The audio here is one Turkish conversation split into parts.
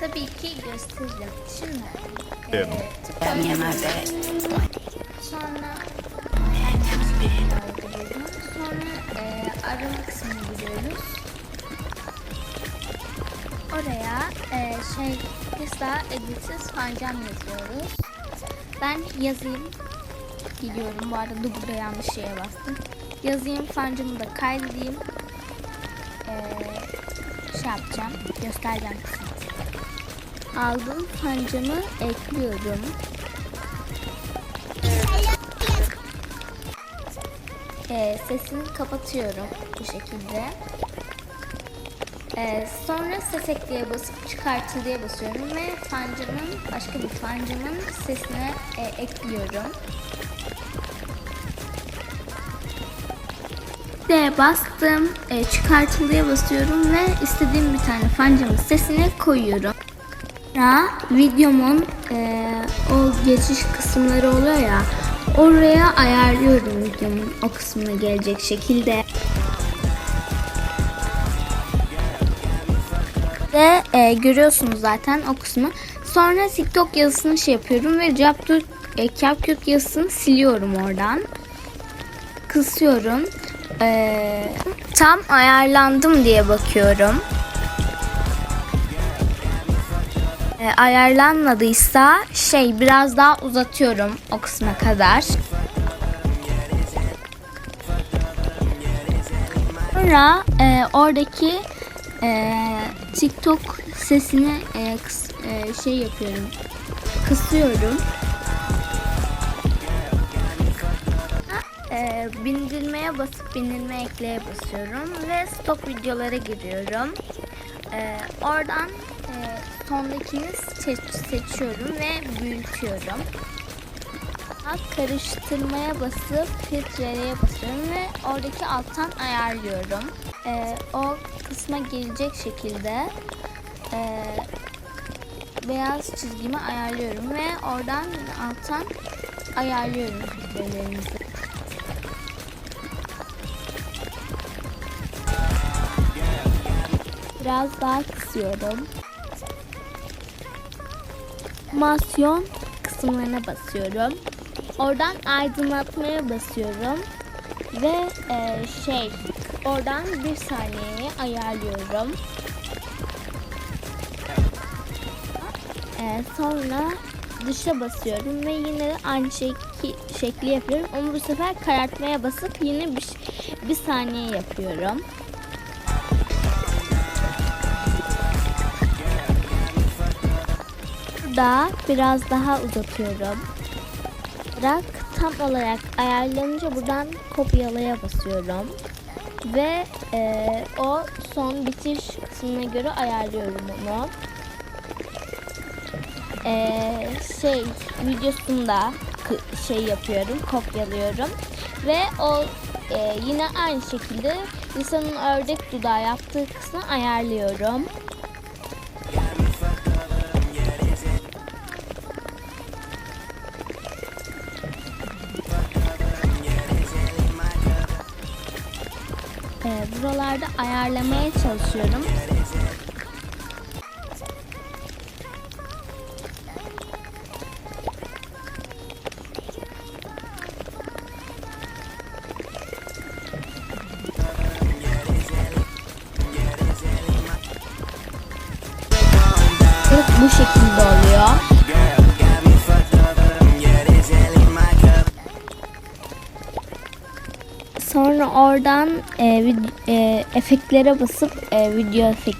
Tabii ki gösteririm. Şimdi Evet. e, Me and my bed. sonra sonra e, arama kısmına giriyoruz. Oraya e, şey kısa editsiz fancam yazıyoruz. Ben yazayım gidiyorum. Bu arada burada yanlış şeye bastım. Yazayım fancamı da kaydedeyim. E, şey yapacağım. Göstereceğim kısmı. Aldım fancamı ekliyorum. Ee, sesini kapatıyorum bu şekilde. Ee, sonra ses ekleye basıp çıkartıl diye basıyorum ve fancamın başka bir fancamın sesine e, ekliyorum. de bastım, e, çıkartılıya basıyorum ve istediğim bir tane fancamın sesini koyuyorum. Sonra videomun e, o geçiş kısımları oluyor ya, oraya ayarlıyorum videomun o kısmına gelecek şekilde. Ve e, görüyorsunuz zaten o kısmı. Sonra TikTok yazısını şey yapıyorum ve CapCut e, CapCut yazısını siliyorum oradan kısıyorum. Ee, tam ayarlandım diye bakıyorum. Ee, ayarlanmadıysa şey biraz daha uzatıyorum o kısma kadar. Sonra e, oradaki e, TikTok sesini e, kıs- e, şey yapıyorum. Kısıyorum. Ee, bindirmeye basıp bindirme ekleye basıyorum ve stop videolara giriyorum. Ee, oradan e, sondakini seç- seçiyorum ve büyütüyorum. Karıştırmaya basıp filtreleye basıyorum ve oradaki alttan ayarlıyorum. Ee, o kısma gelecek şekilde e, beyaz çizgimi ayarlıyorum ve oradan alttan ayarlıyorum filtrelerimizi. Biraz daha kısıyorum. Masyon kısımlarına basıyorum. Oradan aydınlatmaya basıyorum. Ve e, şey oradan bir saniyeye ayarlıyorum. E, sonra dışa basıyorum ve yine aynı şekli, şekli yapıyorum. Ama bu sefer karartmaya basıp yine bir, bir saniye yapıyorum. Burada biraz daha uzatıyorum. Bırak tam olarak ayarlanınca buradan kopyalaya basıyorum. Ve e, o son bitiş kısmına göre ayarlıyorum onu. E, şey videosunda şey yapıyorum, kopyalıyorum. Ve o e, yine aynı şekilde lisanın ördek dudağı yaptığı kısmı ayarlıyorum. Ee, buralarda ayarlamaya çalışıyorum. Bu şekilde oluyor. Sonra oradan e, vid- e, efektlere basıp e, video efekt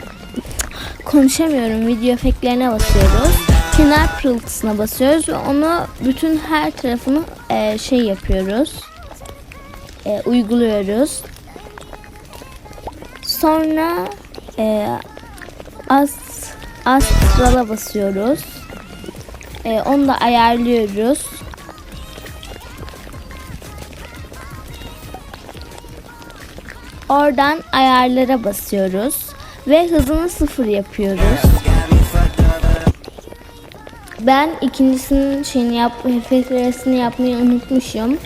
konuşamıyorum video efektlerine basıyoruz. Kenar pırıltısına basıyoruz ve onu bütün her tarafını e, şey yapıyoruz. E, uyguluyoruz. Sonra e, ast, astrala basıyoruz. E, onu da ayarlıyoruz. Oradan ayarlara basıyoruz ve hızını sıfır yapıyoruz. Ben ikincisinin şeyini yap, filtresini yapmayı unutmuşum.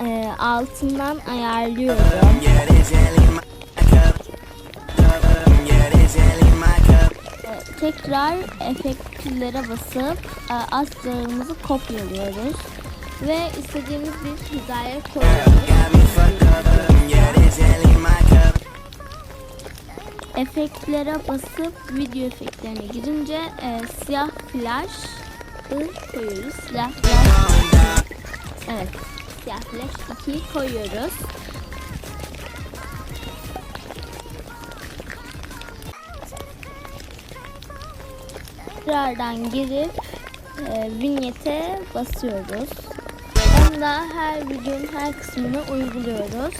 e, altından ayarlıyorum. Tekrar efektlere basıp e, astarımızı kopyalıyoruz ve istediğimiz bir hizaya koyuyoruz. Efektlere basıp video efektlerine girince e, siyah flash koyuyoruz. Siyah flash Evet. Siyah flash 2'yi koyuyoruz. Tekrardan girip e, vinyete basıyoruz. Onda her videonun her kısmını uyguluyoruz.